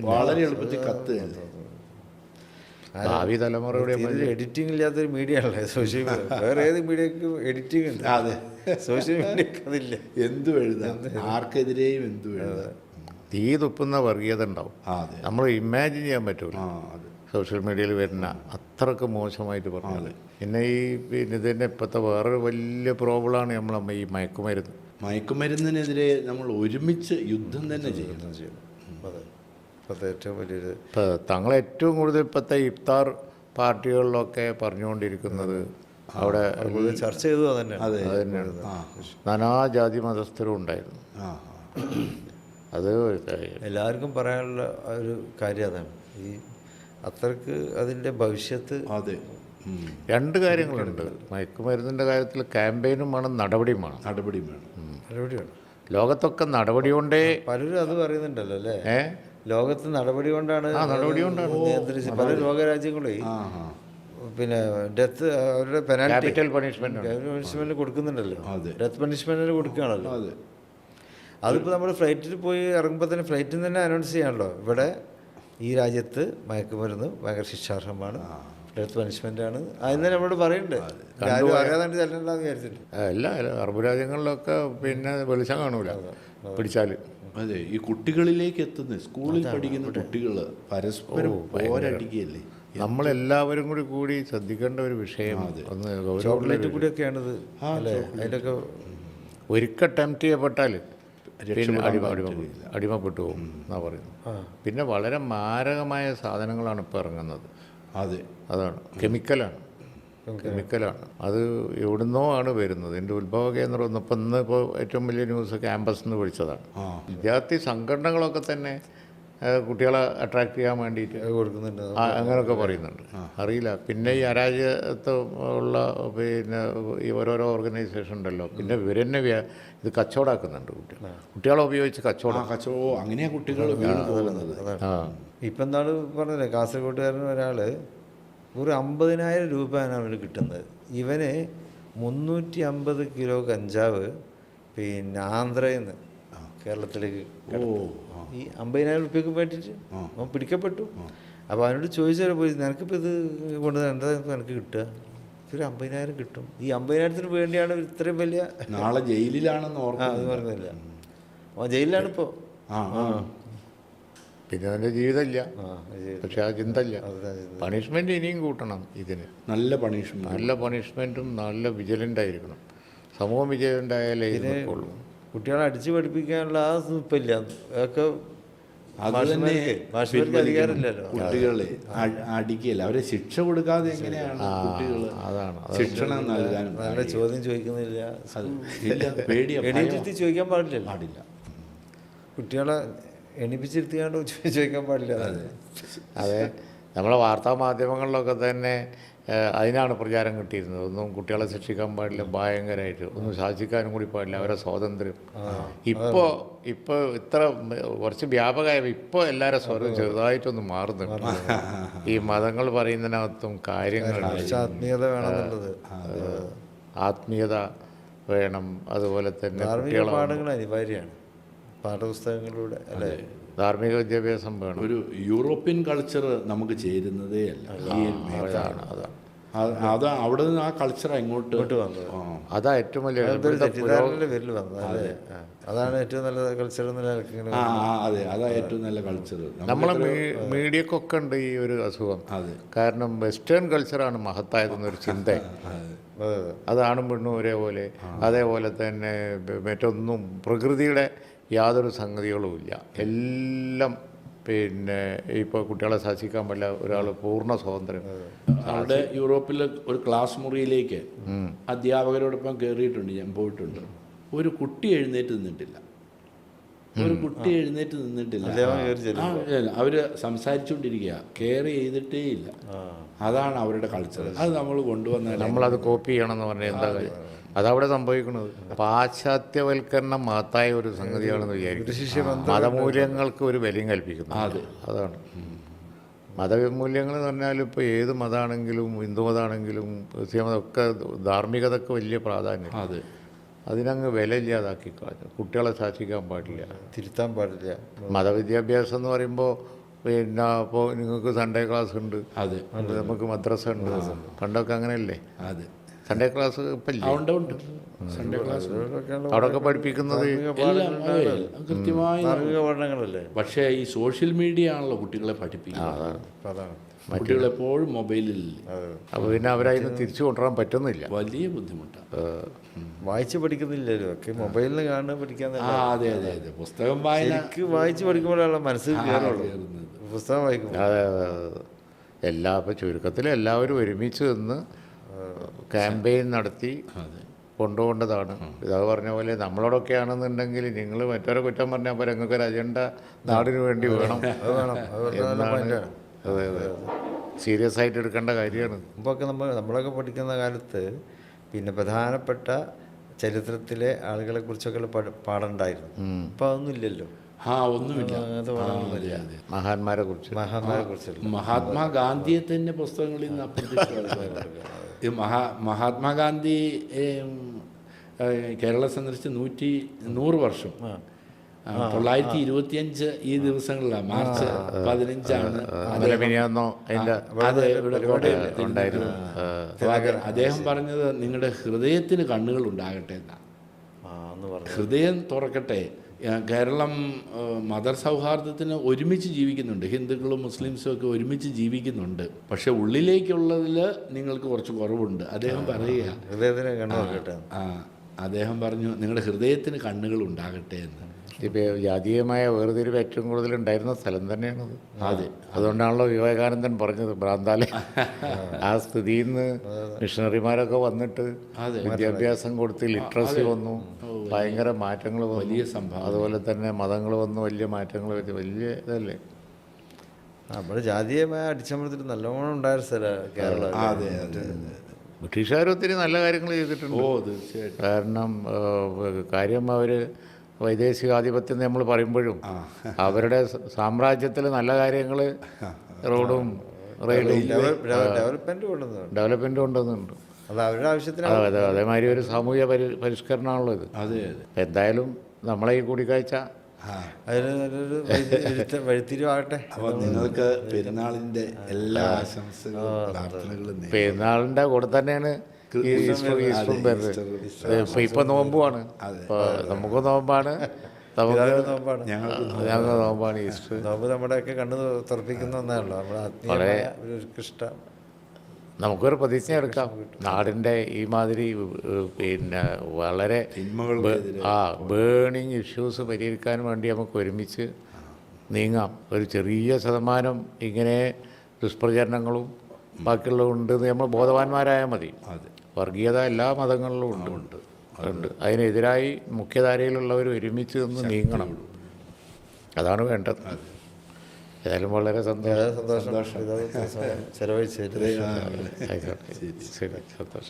വളരെ എളുപ്പത്തിൽ കത്ത് ഭാവി തലമുറയുടെ എഡിറ്റിംഗ് ഇല്ലാത്തൊരു മീഡിയ അല്ലേ? Social media. വേറെ ഏത് മീഡിയക്കും എഡിറ്റിംഗ് ഉണ്ട്? അതെ. സോഷ്യൽ മീഡിയക്ക് അതില്ല. എന്തു എഴുതാം? ആർക്കെതിരെയും എന്തു എഴുതാം? തീ തുപ്പുന്ന വർഗീയത ഉണ്ടാവും. നമ്മൾ ഇമാജിൻ ചെയ്യാൻ പറ്റൂല. സോഷ്യൽ മീഡിയയിൽ വരുന്ന അത്രയ്ക്ക് മോശമായിട്ട് പറഞ്ഞത് പിന്നെ ഈ പിന്നെ ഇതിന്റെ ഇപ്പോഴത്തെ വേറൊരു വലിയ പ്രോബ്ലമാണ് നമ്മൾ ഈ മയക്കുമരുന്ന്. മയക്കുമരുന്നിനെതിരെ നമ്മൾ ഒരുമിച്ച് യുദ്ധം തന്നെ ചെയ്യണം. അതെ. അതെ ഏറ്റവും വലിയൊരു ഇപ്പോൾ തങ്ങൾ ഏറ്റവും കൂടുതൽ ഇപ്പോഴത്തെ ഇഫ്താർ പാർട്ടികളിലൊക്കെ പറഞ്ഞുകൊണ്ടിരിക്കുന്നത് അവിടെ ചർച്ച ചെയ്തു തന്നെ. അതെ തന്നെയാണ്. നാനാജാതി മതസ്ഥരും ഉണ്ടായിരുന്നു. അത് എല്ലാവർക്കും പറയാനുള്ള ഒരു കാര്യം അതാണ്. ഈ അത്രയ്ക്ക് അതിന്റെ ഭവിഷ്യത്ത് അതെ. രണ്ട് കാര്യങ്ങളുണ്ട്. മയക്കുമരുന്നിന്റെ കാര്യത്തിൽ ക്യാമ്പയിനും വേണം നടപടിയും വേണം. നടപടി വേണം. നടപടിയാണ് ലോകത്തൊക്കെ നടപടി കൊണ്ടേ പലരും അത് പറയുന്നുണ്ടല്ലോ അല്ലേ? ഏ? ലോകത്ത് നടപടി കൊണ്ടാണ് നടപടി കൊണ്ടാണ്. നിയന്ത്രിച്ച് പല ലോകരാജ്യങ്ങളെ പിന്നെ ഡെത്ത് അവരുടെ പെനാൽറ്റി പണിഷ്മെന്റ് പണിഷ്മെന്റ് കൊടുക്കുന്നുണ്ടല്ലോ. അതെ. ഡെത്ത് പണിഷ്മെന്റിന് കൊടുക്കുകയാണല്ലോ. അതെ. അതിപ്പോൾ നമ്മൾ ഫ്ലൈറ്റിൽ പോയി ഇറങ്ങുമ്പോൾ തന്നെ ഫ്ലൈറ്റിൽ നിന്ന് തന്നെ അനൗൺസ് ചെയ്യാണല്ലോ. ഇവിടെ ഈ രാജ്യത്ത് മയക്കുമരുന്ന് ഭയങ്കര ശിക്ഷാർഹമാണ്. ഡെത്ത് പണിഷ്മെന്റ് ആണ് അതിന് നമ്മളോട് പറയുന്നുണ്ട് ആരും അറിയാതെ ചെല്ലണ്ടെന്ന് വിചാരിച്ചിട്ട്. അല്ല അറബ് രാജ്യങ്ങളിലൊക്കെ പിന്നെ വെളിച്ചം കാണൂല. പിടിച്ചാൽ അതെ. ഈ കുട്ടികളിലേക്ക് എത്തുന്ന സ്കൂളിൽ പഠിക്കുന്ന കുട്ടികൾ പരസ്പരം പോരടിക്കുകയല്ലേ? നമ്മളെല്ലാവരും കൂടി കൂടി ശ്രദ്ധിക്കേണ്ട ഒരു വിഷയമാണ് ഒന്ന് ചോക്ലേറ്റ് കൂടിയൊക്കെയാണിത് അല്ലേ? അതിന്റെയൊക്കെ ഒരിക്കൽ അറ്റംപ്റ്റ് ചെയ്യപ്പെട്ടാൽ അടിമ അടിമപ്പെട്ടു പോകും എന്നാ പറയുന്നത്. പിന്നെ വളരെ മാരകമായ സാധനങ്ങളാണ് ഇപ്പോൾ ഇറങ്ങുന്നത്. അതെ. അതാണ്. കെമിക്കലാണ്. കെമിക്കലാണ്. അത് എവിടുന്നോ ആണ് വരുന്നത്? എന്റെ ഉത്ഭവ കേന്ദ്രം ഒന്ന് ഇപ്പം ഇന്ന് ഇപ്പോൾ ഏറ്റവും വലിയ ന്യൂസ് ക്യാമ്പസ് എന്ന് വിളിച്ചതാണ് വിദ്യാർത്ഥി സംഘടനകളൊക്കെ തന്നെ കുട്ടികളെ അട്രാക്ട് ചെയ്യാൻ വേണ്ടിയിട്ട് കൊടുക്കുന്നുണ്ട്. അങ്ങനെയൊക്കെ പറയുന്നുണ്ട്. അറിയില്ല. പിന്നെ ഈ അരാജ്യത്വം ഉള്ള പിന്നെ ഈ ഓരോരോ ഓർഗനൈസേഷൻ ഉണ്ടല്ലോ. പിന്നെ ഇവരെന്നെ ഇത് കച്ചവടാക്കുന്നുണ്ട് കുട്ടികൾ. കുട്ടികളെ ഉപയോഗിച്ച് കച്ചവടം. കച്ചവടം. അങ്ങനെയാണ് അങ്ങനെയാ കുട്ടികൾ ആ. ഇപ്പം എന്താണ് പറഞ്ഞത്? കാസർഗോട്ടുകാരൻ ഒരാൾ ഒരു അമ്പതിനായിരം രൂപയാണ് അവന് കിട്ടുന്നത്. ഇവന് മുന്നൂറ്റി അമ്പത് കിലോ കഞ്ചാവ് പിന്നെ ആന്ധ്രയിൽ നിന്ന് കേരളത്തിലേക്ക് ഈ അമ്പതിനായിരം റുപ്യക്ക് വേണ്ടിയിട്ട് അവൻ പിടിക്കപ്പെട്ടു. അപ്പോൾ അവനോട് ചോദിച്ചാൽ പോയി നിനക്കിപ്പോൾ ഇത് കൊണ്ട് എന്താ നിനക്ക് കിട്ടുക? ഒരു അമ്പതിനായിരം കിട്ടും. ഈ അമ്പതിനായിരത്തിന് വേണ്ടിയാണ് ഇത്രയും വലിയ നാളെ ജയിലിലാണെന്ന് ഓർക്കുന്നത് അത് പറയുന്നില്ല അവൻ ജയിലിലാണ് ഇപ്പോൾ. ആ. പിന്നെ അവന്റെ ജീവിതമില്ല. പക്ഷെ ആ ചിന്ത ഇല്ല പണിഷ്മെന്റ് ഇനിയും കൂട്ടണം ഇതിന്. നല്ല പണിഷ്മെന്റ് നല്ല പണിഷ്മെന്റും നല്ല വിജിലന്റ് ആയിരിക്കണം. സമൂഹം വിജിലന്റ് ആയാലേ ഇത് കുട്ടികളെ അടിച്ചു പഠിപ്പിക്കാനുള്ള ആ ഇപ്പം ഇല്ല. മാഷ്മാർക്ക് കുട്ടികളെ അടിക്കില്ല. അവരെ ശിക്ഷ കൊടുക്കാതെ എങ്ങനെയാണ് കുട്ടികൾ അതാണ്. ശിക്ഷണം നൽകാൻ നല്ല ചോദ്യം ചോദിക്കുന്നില്ല. ഇല്ല പേടിയ ചോദിക്കാൻ പാടില്ല പാടില്ല. കുട്ടികളെ എണീപ്പിച്ചിരുത്തിയാണ്ട് ചോദിക്കാൻ പാടില്ല. അതെ. നമ്മളെ വാർത്താ മാധ്യമങ്ങളിലൊക്കെ തന്നെ അതിനാണ് പ്രചാരം കിട്ടിയിരുന്നത്. ഒന്നും കുട്ടികളെ ശിക്ഷിക്കാൻ പാടില്ല ഭയങ്കരമായിട്ട് ഒന്നും ശാസിക്കാനും കൂടി പാടില്ല അവരെ സ്വാതന്ത്ര്യം. ഇപ്പോൾ ഇപ്പോൾ ഇത്ര കുറച്ച് വ്യാപകമായ ഇപ്പോൾ എല്ലാവരും സ്വരം ചെറുതായിട്ടൊന്ന് മാറുന്നുണ്ട്. ഈ മതങ്ങൾ പറയുന്നതിനകത്തും കാര്യങ്ങൾ ആത്മീയത വേണമെന്നുള്ളത്. ആത്മീയത വേണം. അതുപോലെ തന്നെ പാഠങ്ങൾ അനിവാര്യമാണ്. പാഠപുസ്തകങ്ങളിലൂടെ അല്ലേ? ധാർമ്മിക വിദ്യാഭ്യാസം വേണം. ഒരു യൂറോപ്യൻ കൾച്ചർ നമുക്ക് ചേരുന്നതേ അല്ല. അതാണ് അത്. അത് അവിടെ നിന്ന് ആ കൾച്ചർ ഇങ്ങോട്ട് വന്നത്. അതാ ഏറ്റവും വലിയ തെറ്റിദ്ധാരണയുടെ പേരിൽ വന്നത് അതെ. അതാണ് ഏറ്റവും നല്ല കൾച്ചർ അതെ. അതാ ഏറ്റവും നല്ല കൾച്ചർ. നമ്മളെ മീഡിയക്കൊക്കെ ഉണ്ട് ഈ ഒരു അസുഖം. അതെ. കാരണം വെസ്റ്റേൺ കൾച്ചറാണ് മഹത്തായതെന്നൊരു ചിന്ത. അതാണ് അതെ. അതാണും പെണ്ണും ഒരേപോലെ. അതേപോലെ തന്നെ മറ്റൊന്നും പ്രകൃതിയുടെ യാതൊരു സംഗതികളുമില്ല. എല്ലാം പിന്നെ ഇപ്പോൾ കുട്ടികളെ ശാസിക്കാൻ പറ്റില്ല. ഒരാൾ പൂർണ സ്വാതന്ത്ര്യം അവിടെ യൂറോപ്പിലെ ഒരു ക്ലാസ് മുറിയിലേക്ക് അധ്യാപകരോടൊപ്പം കയറിയിട്ടുണ്ട് ഞാൻ പോയിട്ടുണ്ട്. ഒരു കുട്ടി എഴുന്നേറ്റ് നിന്നിട്ടില്ല. ഒരു കുട്ടി എഴുന്നേറ്റ് നിന്നിട്ടില്ല. അവർ സംസാരിച്ചുകൊണ്ടിരിക്കുക കെയർ ചെയ്തിട്ടേ ഇല്ല അതാണ് അവരുടെ കൾച്ചർ അത്. നമ്മൾ കൊണ്ടുവന്നാൽ നമ്മളത് കോപ്പി ചെയ്യണം എന്ന് പറഞ്ഞാൽ എന്താ കാര്യം? അതവിടെ സംഭവിക്കുന്നത് പാശ്ചാത്യവൽക്കരണം മഹത്തായ ഒരു സംഗതിയാണെന്ന് വിചാരിക്കും മതമൂല്യങ്ങൾക്ക് ഒരു വിലയും കൽപ്പിക്കുന്നു. അതാണ്. മതമൂല്യങ്ങൾ എന്ന് പറഞ്ഞാൽ ഇപ്പോൾ ഏത് മതമാണെങ്കിലും ഹിന്ദു മതമാണെങ്കിലും ക്രിസ്ത്യ മതമൊക്കെ ധാർമ്മികതക്ക് വലിയ പ്രാധാന്യം. അതെ. അതിനങ്ങ് വില ഇല്ലാതാക്കി കളഞ്ഞു. കുട്ടികളെ ശാസിക്കാൻ പാടില്ല. തിരുത്താൻ പാടില്ല. മതവിദ്യാഭ്യാസം എന്ന് പറയുമ്പോൾ പിന്നെ അപ്പോൾ നിങ്ങൾക്ക് സൺഡേ ക്ലാസ് ഉണ്ട്. അതെ. നമുക്ക് മദ്രസ ഉണ്ട്. പണ്ടൊക്കെ അങ്ങനെയല്ലേ? അതെ. സൺഡേ ക്ലാസ് ഇപ്പം ഉണ്ട്. സൺഡേ ക്ലാസ് അവിടെയൊക്കെ പഠിപ്പിക്കുന്നത് കൃത്യമായി പഠനങ്ങളല്ലേ പക്ഷേ ഈ സോഷ്യൽ മീഡിയ ആണല്ലോ കുട്ടികളെ പഠിപ്പിക്കുന്നത്. അതാണ്. കുട്ടികൾ എപ്പോഴും മൊബൈലിൽ അപ്പോൾ പിന്നെ അവരതിന് തിരിച്ചു കൊണ്ടുവരാൻ പറ്റുന്നില്ല. വലിയ ബുദ്ധിമുട്ടാണ്. വായിച്ച് പഠിക്കുന്നില്ലല്ലോ ഒക്കെ മൊബൈലിൽ കാണുക പഠിക്കാൻ അതെ അതെ അതെ. പുസ്തകം വായിക്ക് വായിച്ചു പഠിക്കുമ്പോഴാണ് മനസ്സിൽ കയറുള്ളൂ പുസ്തകം വായിക്കും അതെ അതെ അതെ. എല്ലാ ഇപ്പം ചുരുക്കത്തിൽ എല്ലാവരും ഒരുമിച്ച് നിന്ന് ക്യാമ്പയിൻ നടത്തി കൊണ്ടുപോകേണ്ടതാണ്. പിതാവ് പറഞ്ഞ പോലെ നമ്മളോടൊക്കെ ആണെന്നുണ്ടെങ്കിൽ നിങ്ങൾ മറ്റൊരു കുറ്റം പറഞ്ഞാൽ പോലെ ഞങ്ങൾക്ക് ഒരു അജണ്ട നാടിന് വേണ്ടി വേണം. എന്നാണ് അതെ അതെ. സീരിയസ് ആയിട്ട് എടുക്കേണ്ട കാര്യമാണ്. മുമ്പൊക്കെ നമ്മൾ നമ്മളൊക്കെ പഠിക്കുന്ന കാലത്ത് പിന്നെ പ്രധാനപ്പെട്ട ചരിത്രത്തിലെ ആളുകളെ കുറിച്ചൊക്കെ പാടുണ്ടായിരുന്നു ഇപ്പം അതൊന്നും ഇല്ലല്ലോ. ആ ഒന്നുമില്ല. മഹാന്മാരെ കുറിച്ച്. മഹാന്മാരെ കുറിച്ച് മഹാത്മാഗാന്ധിയെ തന്നെ പുസ്തകങ്ങളിൽ നിന്ന് അപ്രത്യക്ഷമായിരുന്നു ഈ മഹാ മഹാത്മാഗാന്ധി കേരളം സന്ദർശിച്ച് നൂറ്റി നൂറ് വർഷം. തൊള്ളായിരത്തി ഇരുപത്തിയഞ്ച് ഈ ദിവസങ്ങളിലാണ് മാർച്ച് പതിനഞ്ചാണ്. അതെ ഇവിടെ കോട്ടയം അദ്ദേഹം പറഞ്ഞത് നിങ്ങളുടെ ഹൃദയത്തിന് കണ്ണുകൾ ഉണ്ടാകട്ടെ എന്നാണ്. എന്ന് പറഞ്ഞു. ഹൃദയം തുറക്കട്ടെ. കേരളം മതർ സൗഹാർദ്ദത്തിന് ഒരുമിച്ച് ജീവിക്കുന്നുണ്ട്. ഹിന്ദുക്കളും മുസ്ലിംസും ഒക്കെ ഒരുമിച്ച് ജീവിക്കുന്നുണ്ട്. പക്ഷെ ഉള്ളിലേക്കുള്ളതിൽ നിങ്ങൾക്ക് കുറച്ച് കുറവുണ്ട്. അദ്ദേഹം പറയുക. ആ അദ്ദേഹം പറഞ്ഞു നിങ്ങളുടെ ഹൃദയത്തിന് കണ്ണുകൾ ഉണ്ടാകട്ടെ എന്ന്. ഇപ്പോൾ ജാതീയമായ വേർതിരിവ് ഏറ്റവും കൂടുതൽ ഉണ്ടായിരുന്ന സ്ഥലം തന്നെയാണത്. അതെ. അതുകൊണ്ടാണല്ലോ വിവേകാനന്ദൻ പറഞ്ഞത് ഭ്രാന്താലെ. ആ സ്ഥിതിയിൽ നിന്ന് മിഷണറിമാരൊക്കെ വന്നിട്ട് വിദ്യാഭ്യാസം കൊടുത്ത് ലിറ്ററസി വന്നു. ഭയങ്കര മാറ്റങ്ങൾ വന്നു. വലിയ സംഭവം. അതുപോലെ തന്നെ മതങ്ങൾ വന്നു. വലിയ മാറ്റങ്ങൾ വരുത്തി. വലിയ ഇതല്ലേ. നമ്മുടെ ജാതീയമായ അടിച്ചമർത്തിട്ട് നല്ലോണം ഉണ്ടായ സ്ഥലമാണ് കേരളം. അതെ അതെ അതെ ബ്രിട്ടീഷുകാർ ഒത്തിരി നല്ല കാര്യങ്ങൾ ചെയ്തിട്ടുണ്ട്. ഓ തീർച്ചയായിട്ടും. കാരണം കാര്യം അവർ വൈദേശികാധിപത്യം നമ്മൾ പറയുമ്പോഴും അവരുടെ സാമ്രാജ്യത്തിൽ നല്ല കാര്യങ്ങൾ റോഡും റെയിലും ഡെവലപ്മെന്റ് കൊണ്ടുവന്നതാണ് ഡെവലപ്മെന്റ് കൊണ്ടുവന്നുണ്ട് അത് അവരുടെ ആവശ്യത്തിന് അതെ അതെ അതേമാതിരി ഒരു സാമൂഹ്യ പരി പരിഷ്കരണമാണല്ലോ ഇത് അതെ അതെ. എന്തായാലും നമ്മളെ ഈ കൂടിക്കാഴ്ച വഴിത്തിരിവാകട്ടെ. അപ്പോൾ നിങ്ങൾക്ക് പെരുന്നാളിന്റെ എല്ലാ ആശംസകളും. പെരുന്നാളിന്റെ കൂടെ തന്നെയാണ് ഇപ്പം നോമ്പുമാണ് നമുക്ക് നോമ്പാണ്. നോമ്പാണ്. ഈസ്റ്റർ നോമ്പ് നമ്മുടെയൊക്കെ കണ്ണു തുറപ്പിക്കുന്ന ഒന്നാണല്ലോ. നമ്മുടെ ഒരു നമുക്കൊരു പ്രതിജ്ഞ എടുക്കാം. നാടിന്റെ ഈ മാതിരി പിന്നെ വളരെ ആ ബേണിങ് ഇഷ്യൂസ് പരിഹരിക്കാൻ വേണ്ടി നമുക്ക് ഒരുമിച്ച് നീങ്ങാം. ഒരു ചെറിയ ശതമാനം ഇങ്ങനെ ദുഷ്പ്രചരണങ്ങളും ബാക്കിയുള്ളതും ഉണ്ടെന്ന് നമ്മൾ ബോധവാന്മാരായാൽ മതി. അതെ. വർഗീയത എല്ലാ മതങ്ങളിലും ഉണ്ട് ഉണ്ട് അതുണ്ട് അതിനെതിരായി മുഖ്യധാരയിലുള്ളവർ ഒരുമിച്ച് നിന്ന് നീങ്ങണം അതാണ് വേണ്ടത് ഏതായാലും വളരെ സന്തോഷം സന്തോഷം ചെലവഴിച്ചു ശരി സന്തോഷം